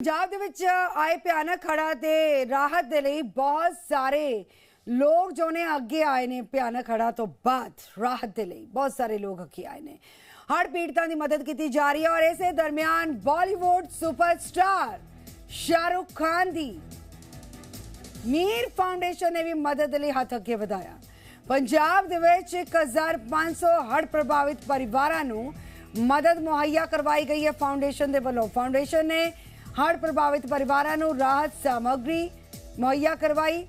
ਪੰਜਾਬ ਦੇ ਵਿੱਚ ਆਏ ਭਿਆਨਕ ਹੜ੍ਹਾਂ ਤੇ ਰਾਹਤ ਦੇ ਲਈ ਬਹੁਤ ਸਾਰੇ ਲੋਕ ਜੋ ਨੇ ਅੱਗੇ ਆਏ ਨੇ ਭਿਆਨਕ ਹੜ੍ਹਾਂ ਤੋਂ ਬਾਅਦ ਰਾਹਤ ਦੇ ਲਈ। ਬਹੁਤ ਸਾਰੇ ਲੋਕ ਅੱਗੇ ਆਏ ਨੇ। ਹੜ੍ਹ ਪੀੜਤਾਂ ਦੀ ਮਦਦ ਕੀਤੀ ਜਾ ਰਹੀ ਹੈ ਔਰ ਇਸੇ ਦਰਮਿਆਨ ਬਾਲੀਵੁੱਡ ਸੁਪਰਸਟਾਰ ਸ਼ਾਹਰੁਖ ਖਾਨ ਦੀ ਮੀਰ ਫਾਊਂਡੇਸ਼ਨ ਨੇ ਵੀ ਮਦਦ ਲਈ ਹੱਥ ਅੱਗੇ ਵਧਾਇਆ। ਪੰਜਾਬ ਦੇ ਵਿੱਚ 1500 ਹੜ ਪ੍ਰਭਾਵਿਤ ਪਰਿਵਾਰਾਂ ਨੂੰ ਮਦਦ ਮੁਹੱਈਆ ਕਰਵਾਈ ਗਈ ਹੈ ਫਾਊਂਡੇਸ਼ਨ ਦੇ ਵੱਲੋਂ। ਫਾਊਂਡੇਸ਼ਨ ਨੇ ਹੜ੍ਹ ਪ੍ਰਭਾਵਿਤ ਪਰਿਵਾਰਾਂ ਨੂੰ ਰਾਹਤ ਸਮੱਗਰੀ ਮੁਹੱਈਆ ਕਰਵਾਈ।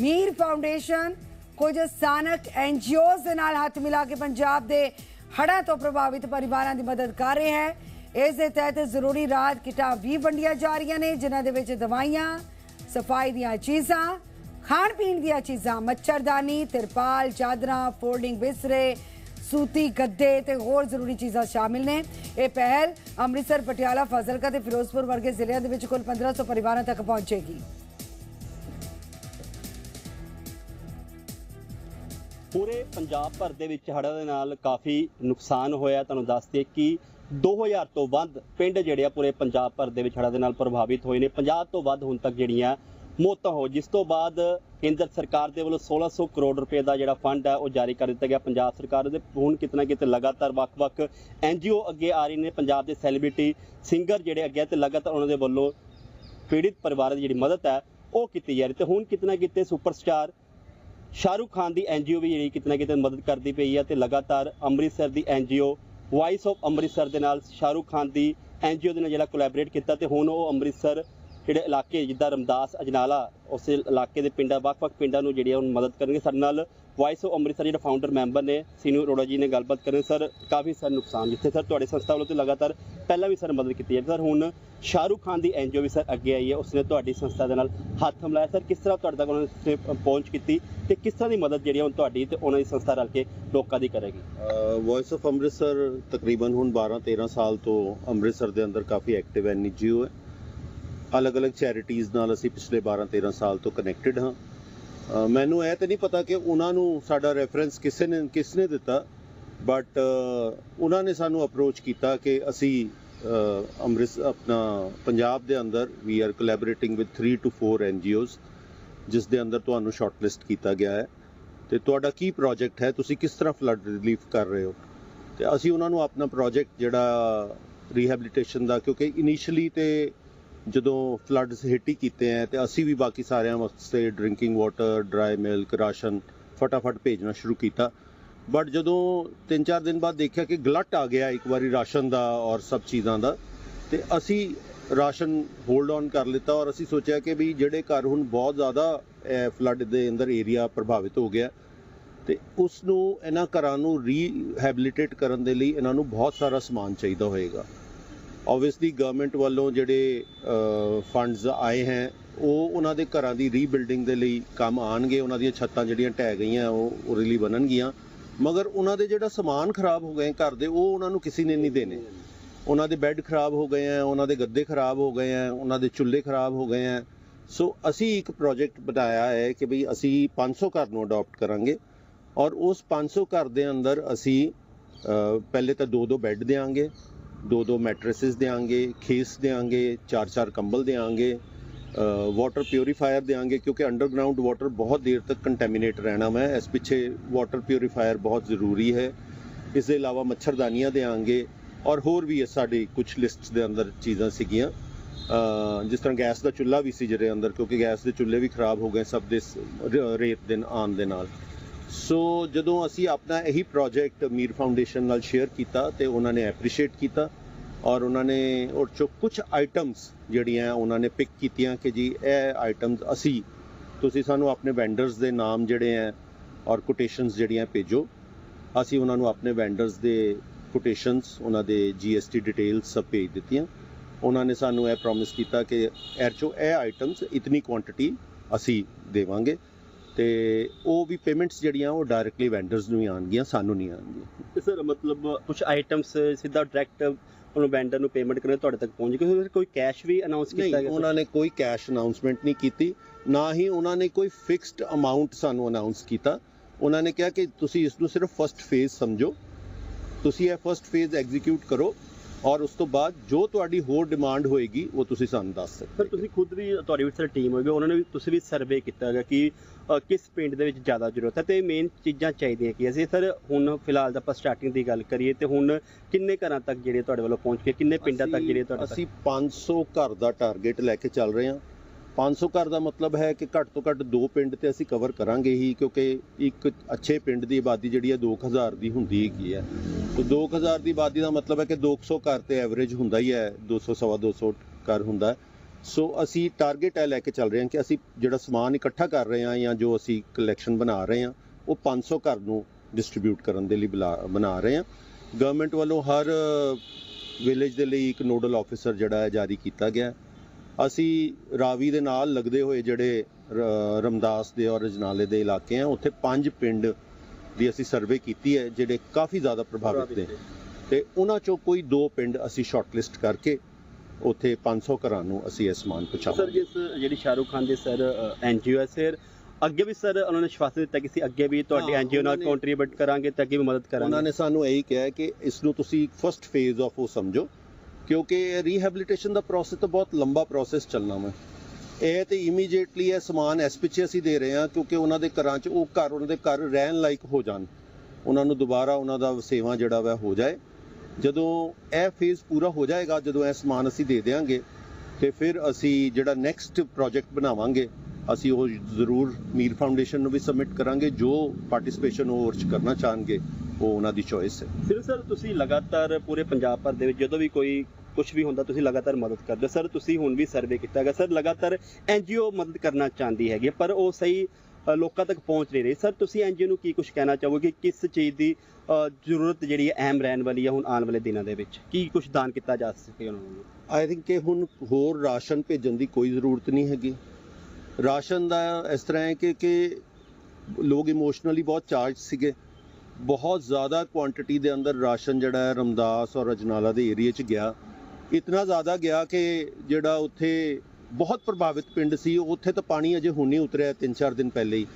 ਮੀਰ ਫਾਊਂਡੇਸ਼ਨ ਕੁਝ ਸਥਾਨਕ ਐਨਜੀਓਜ਼ ਦੇ ਨਾਲ ਹੱਥ ਮਿਲਾ ਕੇ ਪੰਜਾਬ ਦੇ ਹੜ੍ਹਾਂ ਤੋਂ ਪ੍ਰਭਾਵਿਤ ਪਰਿਵਾਰਾਂ ਦੀ ਮਦਦ ਕਰ ਰਿਹਾ ਹੈ। ਇਸ ਦੇ ਤਹਿਤ ਜ਼ਰੂਰੀ ਰਾਹਤ ਕਿਟਾਂ ਵੀ ਵੰਡੀਆਂ ਜਾ ਰਹੀਆਂ ਨੇ, ਜਿਨ੍ਹਾਂ ਦੇ ਵਿੱਚ ਦਵਾਈਆਂ, ਸਫ਼ਾਈ ਦੀਆਂ ਚੀਜ਼ਾਂ ਖਾਣ ਪੀਣ ਦੀਆਂ ਚੀਜ਼ਾਂ, ਮੱਛਰਦਾਨੀ, ਤਿਰਪਾਲ, ਚਾਦਰਾਂ, ਫੋਲਡਿੰਗ ਬਿਸਰੇ ਸੂਤੀ ਗੱਦੇ ਤੇ ਹੋਰ ਜ਼ਰੂਰੀ ਚੀਜ਼ਾਂ ਸ਼ਾਮਿਲ ਨੇ। ਇਹ ਪਹਿਲ ਅੰਮ੍ਰਿਤਸਰ, ਪਟਿਆਲਾ, ਫਾਜ਼ਿਲਕਾ ਤੇ ਫਿਰੋਜ਼ਪੁਰ ਵਰਗੇ ਜ਼ਿਲ੍ਹਿਆਂ ਦੇ ਵਿੱਚ ਕੁੱਲ 1500 ਪਰਿਵਾਰਾਂ ਤੱਕ ਪਹੁੰਚੇਗੀ। ਪੂਰੇ ਪੰਜਾਬ ਭਰ ਦੇ ਵਿੱਚ ਹੜ੍ਹਾਂ ਦੇ ਨਾਲ ਕਾਫੀ ਨੁਕਸਾਨ ਹੋਇਆ। ਤੁਹਾਨੂੰ ਦੱਸ ਦਈਏ ਕਿ 2000 ਤੋਂ ਵੱਧ ਪਿੰਡ ਜਿਹੜੇ ਆ ਪੂਰੇ ਪੰਜਾਬ ਭਰ ਦੇ ਵਿੱਚ ਹੜ੍ਹਾਂ ਦੇ ਨਾਲ ਪ੍ਰਭਾਵਿਤ ਹੋਏ ਨੇ। 50 ਤੋਂ ਵੱਧ ਹੁਣ ਤੱਕ ਜਿਹੜੀਆਂ ਮੌਤਾਂ ਹੋ। ਜਿਸ ਤੋਂ ਬਾਅਦ ਕੇਂਦਰ ਸਰਕਾਰ ਦੇ ਵੱਲੋਂ 1600 ਕਰੋੜ ਰੁਪਏ ਦਾ ਜਿਹੜਾ ਫੰਡ ਹੈ, ਉਹ ਜਾਰੀ ਕਰ ਦਿੱਤਾ ਗਿਆ। ਪੰਜਾਬ ਸਰਕਾਰ ਦੇ ਹੁਣ ਕਿਤਨਾ ਕਿਤੇ ਲਗਾਤਾਰ ਵੱਖ-ਵੱਖ ਐਨਜੀਓ ਅੱਗੇ ਆ ਰਹੀ ਨੇ। ਪੰਜਾਬ ਦੇ ਸੈਲੀਬ੍ਰਿਟੀ, ਸਿੰਗਰ ਜਿਹੜੇ ਅੱਗੇ ਆ ਤੇ ਲਗਾਤਾਰ ਉਹਨਾਂ ਦੇ ਵੱਲੋਂ ਪੀੜਿਤ ਪਰਿਵਾਰਾਂ ਦੀ ਜਿਹੜੀ ਮਦਦ ਹੈ, ਉਹ ਕੀਤੀ ਜਾ ਰਹੀ। ਤੇ ਹੁਣ ਕਿਤਨਾ ਕਿਤੇ ਸੁਪਰਸਟਾਰ ਸ਼ਾਹਰੁਖ ਖਾਨ ਦੀ ਐਨਜੀਓ ਵੀ ਜਿਹੜੀ ਕਿਤਨਾ ਕਿਤੇ ਮਦਦ ਕਰਦੀ ਪਈ ਹੈ ਤੇ ਲਗਾਤਾਰ ਅੰਮ੍ਰਿਤਸਰ ਦੀ ਐਨਜੀਓ ਵਾਇਸ ਆਫ ਅੰਮ੍ਰਿਤਸਰ ਦੇ ਨਾਲ ਸ਼ਾਹਰੁਖ ਖਾਨ ਦੀ ਐਨਜੀਓ ਦੇ ਨਾਲ ਜਿਹੜਾ ਕੋਲੈਬੋਰੇਟ ਕੀਤਾ ਤੇ ਹੁਣ ਉਹ ਅੰਮ੍ਰਿਤਸਰ ਜਿਹੜੇ ਇਲਾਕੇ, ਜਿੱਦਾਂ ਰਮਦਾਸ, ਅਜਨਾਲਾ, ਉਸ ਇਲਾਕੇ ਦੇ ਪਿੰਡਾਂ, ਵੱਖ-ਵੱਖ ਪਿੰਡਾਂ ਨੂੰ ਜਿਹੜੀ ਆ ਹੁਣ ਮਦਦ ਕਰਨਗੇ। ਸਾਡੇ ਨਾਲ ਵਾਇਸ ਆਫ ਅੰਮ੍ਰਿਤਸਰ ਜਿਹੜੇ ਫਾਊਂਡਰ ਮੈਂਬਰ ਨੇ, ਸੀਨੂ ਅਰੋੜਾ ਜੀ ਨੇ ਗੱਲਬਾਤ ਕਰਨ। ਸਰ ਕਾਫੀ ਸਰ ਨੁਕਸਾਨ ਜਿੱਥੇ ਸਰ ਤੁਹਾਡੀ ਸੰਸਥਾ ਵੱਲੋਂ ਤੇ ਲਗਾਤਾਰ ਪਹਿਲਾਂ ਵੀ ਸਰ ਮਦਦ ਕੀਤੀ ਹੈ। ਸਰ ਹੁਣ ਸ਼ਾਹਰੁਖ ਖਾਨ ਦੀ ਐਨਜੀਓ ਵੀ ਸਰ ਅੱਗੇ ਆਈ ਹੈ। ਉਸਨੇ ਤੁਹਾਡੀ ਸੰਸਥਾ ਦੇ ਨਾਲ ਹੱਥ ਮਿਲਾਇਆ। ਸਰ ਕਿਸ ਤਰ੍ਹਾਂ ਤੁਹਾਡੇ ਤੱਕ ਉਹਨਾਂ ਨੇ ਪਹੁੰਚ ਕੀਤੀ ਤੇ ਕਿਸ ਤਰ੍ਹਾਂ ਦੀ ਮਦਦ ਜਿਹੜੀ ਆ ਹੁਣ ਤੁਹਾਡੀ ਤੇ ਉਹਨਾਂ ਦੀ ਸੰਸਥਾ ਰਲ ਕੇ ਲੋਕਾਂ ਦੀ ਕਰੇਗੀ? ਵੌਇਸ ਆਫ ਅੰਮ੍ਰਿਤਸਰ ਤਕਰੀਬਨ ਹੁਣ 12-13 ਸਾਲ ਤੋਂ ਅੰਮ੍ਰਿਤਸਰ ਦੇ ਅੰਦਰ ਕਾਫੀ ਐਕਟਿਵ ਐਨਜੀਓ ਹੈ। ਅਲੱਗ-ਅਲੱਗ ਚੈਰਿਟੀਜ਼ ਨਾਲ ਅਸੀਂ ਪਿਛਲੇ 12-13 ਸਾਲ ਤੋਂ ਕਨੈਕਟਡ ਹਾਂ। ਮੈਨੂੰ ਇਹ ਤਾਂ ਨਹੀਂ ਪਤਾ ਕਿ ਉਹਨਾਂ ਨੂੰ ਸਾਡਾ ਰੈਫਰੈਂਸ ਕਿਸੇ ਨੇ ਕਿਸ ਨੇ ਦਿੱਤਾ ਬਟ ਉਹਨਾਂ ਨੇ ਸਾਨੂੰ ਅਪਰੋਚ ਕੀਤਾ ਕਿ ਅਸੀਂ ਅਹ, ਅੰਮ੍ਰਿਤ ਆਪਣਾ ਪੰਜਾਬ ਦੇ ਅੰਦਰ we are collaborating with 3 to 4 NGOs ਜਿਸ ਦੇ ਅੰਦਰ ਤੁਹਾਨੂੰ ਸ਼ਾਰਟਲਿਸਟ ਕੀਤਾ ਗਿਆ ਹੈ। ਤੇ ਤੁਹਾਡਾ ਕੀ ਪ੍ਰੋਜੈਕਟ ਹੈ? ਤੁਸੀਂ ਕਿਸ ਤਰ੍ਹਾਂ ਫਲੱਡ ਰਿਲੀਫ ਕਰ ਰਹੇ ਹੋ? ਤੇ ਅਸੀਂ ਉਹਨਾਂ ਨੂੰ ਆਪਣਾ ਪ੍ਰੋਜੈਕਟ ਜਿਹੜਾ ਰੀਹੈਬਿਲਿਟੇਸ਼ਨ ਦਾ ਕਿਉਂਕਿ ਇਨੀਸ਼ੀਅਲੀ ਤੇ ਜਦੋਂ ਫਲੱਡਸ ਹਿੱਟ ਹੀ ਕੀਤੇ ਆ ਤੇ ਅਸੀਂ ਵੀ ਬਾਕੀ ਸਾਰਿਆਂ ਵਾਸਤੇ drinking water dry milk ration ਫਟਾਫਟ ਭੇਜਣਾ ਸ਼ੁਰੂ ਕੀਤਾ। ਬਟ ਜਦੋਂ 3-4 ਦਿਨ ਬਾਅਦ ਦੇਖਿਆ ਕਿ ਗਲਟ ਆ ਗਿਆ ਇੱਕ ਵਾਰੀ ਰਾਸ਼ਨ ਦਾ ਔਰ ਸਭ ਚੀਜ਼ਾਂ ਦਾ, ਤੇ ਅਸੀਂ ਰਾਸ਼ਨ ਹੋਲਡ ਔਨ ਕਰ ਲਿੱਤਾ ਔਰ ਅਸੀਂ ਸੋਚਿਆ ਕਿ ਵੀ ਜਿਹੜੇ ਘਰ ਹੁਣ ਬਹੁਤ ਜ਼ਿਆਦਾ ਫਲੱਡ ਦੇ ਅੰਦਰ ਏਰੀਆ ਪ੍ਰਭਾਵਿਤ ਹੋ ਗਿਆ, ਤੇ ਉਸ ਨੂੰ ਇਹਨਾਂ ਘਰਾਂ ਨੂੰ ਰੀਹੈਬਿਲਿਟੇਟ ਕਰਨ ਦੇ ਲਈ ਇਹਨਾਂ ਨੂੰ ਬਹੁਤ ਸਾਰਾ ਸਮਾਨ ਚਾਹੀਦਾ ਹੋਏਗਾ। ਆਬਵੀਅਸਲੀ ਗਵਰਨਮੈਂਟ ਵੱਲੋਂ ਜਿਹੜੇ ਫੰਡਸ ਆਏ ਹੈ, ਉਹ ਉਹਨਾਂ ਦੇ ਘਰਾਂ ਦੀ ਰੀਬਿਲਡਿੰਗ ਦੇ ਲਈ ਕੰਮ ਆਣਗੇ ਉਹਨਾਂ ਦੀਆਂ ਛੱਤਾਂ ਜਿਹੜੀਆਂ ਢਹਿ ਗਈਆਂ, ਉਹ ਉਹਦੇ ਲਈ ਬਣਨਗੀਆਂ। ਮਗਰ ਉਹਨਾਂ ਦੇ ਜਿਹੜਾ ਸਮਾਨ ਖਰਾਬ ਹੋ ਗਏ ਘਰ ਦੇ, ਉਹ ਉਹਨਾਂ ਨੂੰ ਕਿਸੇ ਨੇ ਨਹੀਂ ਦੇਣੇ। ਉਹਨਾਂ ਦੇ ਬੈੱਡ ਖਰਾਬ ਹੋ ਗਏ ਆ ਉਹਨਾਂ ਦੇ ਗੱਦੇ ਖਰਾਬ ਹੋ ਗਏ ਆ ਉਹਨਾਂ ਦੇ ਚੁੱਲ੍ਹੇ ਖਰਾਬ ਹੋ ਗਏ ਆ ਸੋ ਅਸੀਂ ਇੱਕ ਪ੍ਰੋਜੈਕਟ ਬਣਾਇਆ ਹੈ ਕਿ ਭਈ ਅਸੀਂ 500 ਘਰ ਨੂੰ ਅਡਾਪਟ ਕਰਾਂਗੇ ਔਰ ਉਸ 500 ਘਰ ਦੇ ਅੰਦਰ ਅਸੀਂ ਪਹਿਲੇ ਤਾਂ ਦੋ ਦੋ ਬੈੱਡ ਦੇਾਂਗੇ ਦੋ ਦੋ ਮੈਟਰੈਸਸ ਦੇਾਂਗੇ ਖੇਸ ਦੇਾਂਗੇ ਚਾਰ ਚਾਰ ਕੰਬਲ ਦੇਾਂਗੇ ਵਾਟਰ ਪਿਉਰੀਫਾਇਰ ਦੇਾਂਗੇ ਕਿਉਂਕਿ ਅੰਡਰਗਰਾਉਂਡ ਵਾਟਰ ਬਹੁਤ ਦੇਰ ਤੱਕ ਕੰਟੈਮੀਨੇਟ ਰਹਿਣਾ ਹੈ ਇਸ ਪਿੱਛੇ ਵਾਟਰ ਪਿਉਰੀਫਾਇਰ ਬਹੁਤ ਜ਼ਰੂਰੀ ਹੈ। ਇਸ ਦੇ ਇਲਾਵਾ ਮੱਛਰਦਾਨੀਆਂ ਦੇਾਂਗੇ ਔਰ ਹੋਰ ਵੀ ਇਹ ਸਾਡੀ ਕੁਝ ਲਿਸਟਸ ਦੇ ਅੰਦਰ ਚੀਜ਼ਾਂ ਸੀਗੀਆਂ। ਜਿਸ ਤਰ੍ਹਾਂ ਗੈਸ ਦਾ ਚੁੱਲ੍ਹਾ ਵੀ ਸੀ ਜਿਹੜੇ ਅੰਦਰ, ਕਿਉਂਕਿ ਗੈਸ ਦੇ ਚੁੱਲ੍ਹੇ ਵੀ ਖਰਾਬ ਹੋ ਗਏ ਸਭ ਦੇ ਰੇਤ ਦੇ ਆਉਣ ਦੇ ਨਾਲ। ਸੋ ਜਦੋਂ ਅਸੀਂ ਆਪਣਾ ਇਹੀ ਪ੍ਰੋਜੈਕਟ ਮੀਰ ਫਾਊਂਡੇਸ਼ਨ ਨਾਲ ਸ਼ੇਅਰ ਕੀਤਾ ਤੇ ਉਹਨਾਂ ਨੇ ਐਪਰੀਸ਼ੀਏਟ ਕੀਤਾ ਔਰ ਉਹਨਾਂ ਨੇ ਉਹ ਚੋਂ ਕੁਝ ਆਈਟਮਸ ਜਿਹੜੀਆਂ ਉਹਨਾਂ ਨੇ ਪਿਕ ਕੀਤੀਆਂ ਕਿ ਜੀ ਇਹ ਆਈਟਮਸ ਅਸੀਂ, ਤੁਸੀਂ ਸਾਨੂੰ ਆਪਣੇ ਵੈਂਡਰਸ ਦੇ ਨਾਮ ਜਿਹੜੇ ਆ ਔਰ ਕੋਟੇਸ਼ਨਸ ਜਿਹੜੀਆਂ ਭੇਜੋ। ਅਸੀਂ ਉਹਨਾਂ ਨੂੰ ਆਪਣੇ ਵੈਂਡਰਸ ਦੇ ਕੋਟੇਸ਼ਨਸ ਉਹਨਾਂ ਦੇ GST ਡਿਟੇਲਸ ਸਭ ਭੇਜ ਦਿੱਤੀਆਂ। ਉਹਨਾਂ ਨੇ ਸਾਨੂੰ ਇਹ ਪ੍ਰੋਮਿਸ ਕੀਤਾ ਕਿ ਇਹ 'ਚੋਂ ਇਹ ਆਈਟਮਸ ਇਤਨੀ ਕੁਆਂਟੀਟੀ ਅਸੀਂ ਦੇਵਾਂਗੇ। ਤੇ ਉਹ ਵੀ ਪੇਮੈਂਟਸ ਜਿਹੜੀਆਂ ਉਹ ਡਾਇਰੈਕਟਲੀ ਵੈਂਡਰਸ ਨੂੰ ਹੀ ਆਣਗੀਆਂ ਸਾਨੂੰ ਨਹੀਂ ਆਣਗੀਆਂ ਤੇ ਸਰ ਮਤਲਬ ਕੁਝ ਆਈਟਮਸ ਸਿੱਧਾ ਡਾਇਰੈਕਟ ਉਹਨੂੰ ਵੈਂਡਰ ਨੂੰ ਪੇਮੈਂਟ ਕਰਨੇ ਤੁਹਾਡੇ ਤੱਕ ਪਹੁੰਚ ਗਏ? ਕੋਈ ਕੈਸ਼ ਵੀ ਅਨਾਉਂਸ ਕੀਤਾ ਨਹੀਂ ਗਿਆ ਉਹਨਾਂ ਨੇ ਕੋਈ ਕੈਸ਼ ਅਨਾਉਂਸਮੈਂਟ ਨਹੀਂ ਕੀਤੀ ਨਾ ਹੀ ਉਹਨਾਂ ਨੇ ਕੋਈ ਫਿਕਸਡ ਅਮਾਉਂਟ ਸਾਨੂੰ ਅਨਾਉਂਸ ਕੀਤਾ। ਉਹਨਾਂ ਨੇ ਕਿਹਾ ਕਿ ਤੁਸੀਂ ਇਸ ਨੂੰ ਸਿਰਫ ਫਰਸਟ ਫੇਜ਼ ਸਮਝੋ। ਤੁਸੀਂ ਇਹ ਫਰਸਟ ਫੇਜ਼ ਐਗਜ਼ੀਕਿਊਟ ਕਰੋ। ਔਰ ਉਸ ਤੋਂ ਬਾਅਦ ਜੋ ਤੁਹਾਡੀ ਹੋਰ ਡਿਮਾਂਡ ਹੋਏਗੀ ਉਹ ਤੁਸੀਂ ਸਾਨੂੰ ਦੱਸ ਸਕਦੇ ਸਰ ਤੁਸੀਂ ਖੁਦ ਵੀ ਤੁਹਾਡੀ ਵੀ ਸਰ ਟੀਮ ਹੋਏਗੀ ਉਹਨਾਂ ਨੇ ਵੀ ਤੁਸੀਂ ਵੀ ਸਰਵੇ ਕੀਤਾ ਹੈਗਾ ਕਿ ਅ, ਕਿਸ ਪਿੰਡ ਦੇ ਵਿੱਚ ਜ਼ਿਆਦਾ ਜ਼ਰੂਰਤ ਹੈ ਤੇ ਮੇਨ ਚੀਜ਼ਾਂ ਚਾਹੀਦੀਆਂ ਕੀ ਅਸੀਂ ਸਰ ਹੁਣ ਫਿਲਹਾਲ ਤਾਂ ਆਪਾਂ ਸਟਾਰਟਿੰਗ ਦੀ ਗੱਲ ਕਰੀਏ ਤੇ ਹੁਣ ਕਿੰਨੇ ਘਰਾਂ ਤੱਕ ਜਿਹੜੇ ਤੁਹਾਡੇ ਵੱਲੋਂ ਪਹੁੰਚ ਕੇ ਕਿੰਨੇ ਪਿੰਡਾਂ ਤੱਕ ਜਿਹੜੇ ਤੁਹਾਡੇ ਤੱਕ ਅਸੀਂ 500 ਘਰ ਦਾ ਟਾਰਗੇਟ ਲੈ ਕੇ ਚੱਲ ਰਹੇ ਹਾਂ। 500 ਘਰ ਦਾ ਮਤਲਬ ਹੈ ਕਿ ਘੱਟ ਤੋਂ ਘੱਟ ਦੋ ਪਿੰਡ ਤੇ ਅਸੀਂ ਕਵਰ ਕਰਾਂਗੇ ਹੀ, ਕਿਉਂਕਿ ਇੱਕ ਅੱਛੇ ਪਿੰਡ ਦੀ ਆਬਾਦੀ ਜਿਹੜੀ ਹੈ 2000 ਦੀ ਹੁੰਦੀ ਹੈਗੀ ਹੈ। ਤੇ 2000 ਦੀ ਆਬਾਦੀ ਦਾ ਮਤਲਬ ਹੈ ਕਿ 200 ਘਰ ਤੇ ਐਵਰੇਜ ਹੁੰਦਾ ਹੀ ਹੈ 200 ਸਵਾ 200 ਘਰ ਹੁੰਦਾ ਸੋ ਅਸੀਂ ਟਾਰਗੇਟ ਹੈ ਲੈ ਕੇ ਚੱਲ ਰਹੇ ਹਾਂ ਕਿ ਅਸੀਂ ਜਿਹੜਾ ਸਮਾਨ ਇਕੱਠਾ ਕਰ ਰਹੇ ਹਾਂ ਜਾਂ ਜੋ ਅਸੀਂ ਕਲੈਕਸ਼ਨ ਬਣਾ ਰਹੇ ਹਾਂ, ਉਹ 500 ਘਰ ਨੂੰ ਡਿਸਟ੍ਰੀਬਿਊਟ ਕਰਨ ਦੇ ਲਈ ਬੁਲਾ- ਬਣਾ ਰਹੇ ਹਾਂ। ਗਵਰਨਮੈਂਟ ਵੱਲੋਂ ਹਰ ਵਿਲੇਜ ਦੇ ਲਈ ਇੱਕ ਨੋਡਲ ਆਫੀਸਰ ਜਿਹੜਾ ਹੈ ਜਾਰੀ ਕੀਤਾ ਗਿਆ ਅਸੀਂ ਰਾਵੀ ਦੇ ਨਾਲ ਲੱਗਦੇ ਹੋਏ ਜਿਹੜੇ ਰਮਦਾਸ ਦੇ ਔਰ ਰਜਨਾਲੇ ਦੇ ਇਲਾਕੇ ਆ ਉੱਥੇ ਪੰਜ ਪਿੰਡ ਦੀ ਅਸੀਂ ਸਰਵੇ ਕੀਤੀ ਹੈ ਜਿਹੜੇ ਕਾਫੀ ਜ਼ਿਆਦਾ ਪ੍ਰਭਾਵਿਤ ਨੇ। ਤੇ ਉਹਨਾਂ ਚੋਂ ਕੋਈ ਦੋ ਪਿੰਡ ਅਸੀਂ ਸ਼ਾਰਟਲਿਸਟ ਕਰਕੇ ਉੱਥੇ 500 ਘਰਾਂ ਨੂੰ ਅਸੀਂ ਇਹ ਸਮਾਨ ਸਰ ਪਹੁੰਚਾਵਾਂਗੇ ਜਿਸ ਜਿਹੜੀ ਸ਼ਾਹਰੁਖ ਖਾਨ ਦੀ ਸਰ ਐਨਜੀਓ ਹੈ ਸਰ ਅੱਗੇ ਵੀ ਸਰ ਉਹਨਾਂ ਨੇ ਸ਼ਵਾਸਨ ਦਿੱਤਾ ਕਿ ਅਸੀਂ ਅੱਗੇ ਵੀ ਤੁਹਾਡੀ ਹਾਂ, ਐਨਜੀਓ ਨਾਲ ਉਹਨਾਂ ਕੰਟਰੀਬਿਊਟ ਕਰਾਂਗੇ ਤੇ ਅੱਗੇ ਵੀ ਮਦਦ ਉਹਨਾਂ ਕਰਾਂਗੇ ਨੇ ਸਾਨੂੰ ਇਹੀ ਕਿਹਾ ਕਿ ਇਸ ਨੂੰ ਤੁਸੀਂ ਫਰਸਟ ਫੇਜ਼ ਆਫ ਉਹ ਸਮਝੋ। ਕਿਉਂਕਿ ਰੀਹੈਬਿਲਿਟੇਸ਼ਨ ਦਾ ਪ੍ਰੋਸੈਸ ਤਾਂ ਬਹੁਤ ਲੰਬਾ ਪ੍ਰੋਸੈਸ ਚੱਲਣਾ ਵਾ। ਇਹ ਤੇ ਇਮੀਡੀਏਟਲੀ ਇਹ ਸਮਾਨ ਇਸ ਪਿੱਛੇ ਅਸੀਂ ਦੇ ਰਹੇ ਹਾਂ ਕਿਉਂਕਿ ਉਹਨਾਂ ਦੇ ਘਰਾਂ 'ਚ ਉਹ ਘਰ, ਉਹਨਾਂ ਦੇ ਘਰ ਰਹਿਣ ਲਾਇਕ ਹੋ ਜਾਣ। ਉਹਨਾਂ ਨੂੰ ਦੁਬਾਰਾ ਉਹਨਾਂ ਦਾ ਸੇਵਾ ਜਿਹੜਾ ਵਾ ਹੋ ਜਾਏ। ਜਦੋਂ ਇਹ ਫੇਜ਼ ਪੂਰਾ ਹੋ ਜਾਏਗਾ, ਜਦੋਂ ਇਹ ਸਮਾਨ ਅਸੀਂ ਦੇ ਦੇਵਾਂਗੇ ਤੇ ਫਿਰ ਅਸੀਂ ਜਿਹੜਾ ਨੈਕਸਟ ਪ੍ਰੋਜੈਕਟ ਬਣਾਵਾਂਗੇ, ਅਸੀਂ ਉਹ ਜ਼ਰੂਰ ਮੀਰ ਫਾਊਂਡੇਸ਼ਨ ਨੂੰ ਵੀ ਸਬਮਿਟ ਕਰਾਂਗੇ, ਜੋ ਪਾਰਟਿਸਿਪੇਸ਼ਨ ਉਹ ਉਹਦੇ 'ਚ ਕਰਨਾ ਚਾਹਣਗੇ, ਉਹ ਉਹਨਾਂ ਦੀ ਚੋਇਸ ਹੈ। ਫਿਰ ਸਰ, ਤੁਸੀਂ ਲਗਾਤਾਰ ਪੂਰੇ ਪੰਜਾਬ ਭਰ ਦੇ ਵਿੱਚ ਜਦੋਂ ਵੀ ਕੋਈ ਕੁਝ ਵੀ ਹੁੰਦਾ ਤੁਸੀਂ ਲਗਾਤਾਰ ਮਦਦ ਕਰਦੇ ਹੋ। ਸਰ ਤੁਸੀਂ ਹੁਣ ਵੀ ਸਰਵੇ ਕੀਤਾ ਹੈਗਾ। ਸਰ ਲਗਾਤਾਰ ਐਨਜੀਓ ਮਦਦ ਕਰਨਾ ਚਾਹੁੰਦੀ ਹੈਗੀ ਹੈ, ਪਰ ਉਹ ਸਹੀ ਲੋਕਾਂ ਤੱਕ ਪਹੁੰਚ ਨਹੀਂ ਰਹੀ। ਸਰ ਤੁਸੀਂ ਐਨਜੀਓ ਨੂੰ ਕੀ ਕੁਝ ਕਹਿਣਾ ਚਾਹੋਗੇ ਕਿ ਕਿਸ ਚੀਜ਼ ਦੀ ਜ਼ਰੂਰਤ ਜਿਹੜੀ ਹੈ ਅਹਿਮ ਰਹਿਣ ਵਾਲੀ ਹੈ ਹੁਣ ਆਉਣ ਵਾਲੇ ਦਿਨਾਂ ਦੇ ਵਿੱਚ? ਕੀ ਕੁਝ ਦਾਨ ਕੀਤਾ ਜਾ ਸਕੇ ਉਹਨਾਂ ਨੂੰ? ਆਈ ਥਿੰਕ ਕਿ ਹੁਣ ਹੋਰ ਰਾਸ਼ਨ ਭੇਜਣ ਦੀ ਕੋਈ ਜ਼ਰੂਰਤ ਨਹੀਂ ਹੈਗੀ। ਰਾਸ਼ਨ ਦਾ ਇਸ ਤਰ੍ਹਾਂ ਹੈ ਕਿ ਕਿ ਲੋਕ ਇਮੋਸ਼ਨਲੀ ਬਹੁਤ ਚਾਰਜ ਸੀਗੇ। ਬਹੁਤ ਜ਼ਿਆਦਾ ਕੁਆਂਟੀਟੀ ਦੇ ਅੰਦਰ ਰਾਸ਼ਨ ਜਿਹੜਾ ਹੈ ਰਮਦਾਸ ਔਰ ਅਜਨਾਲਾ ਦੇ ਏਰੀਆ 'ਚ ਗਿਆ। ਇਤਨਾ ਜ਼ਿਆਦਾ ਗਿਆ ਕਿ ਜਿਹੜਾ ਉੱਥੇ ਬਹੁਤ ਪ੍ਰਭਾਵਿਤ ਪਿੰਡ ਸੀ, ਉੱਥੇ ਤਾਂ ਪਾਣੀ ਅਜੇ ਹੁਣ ਨਹੀਂ ਉਤਰਿਆ 3-4 ਦਿਨ ਪਹਿਲੇ ਹੀ।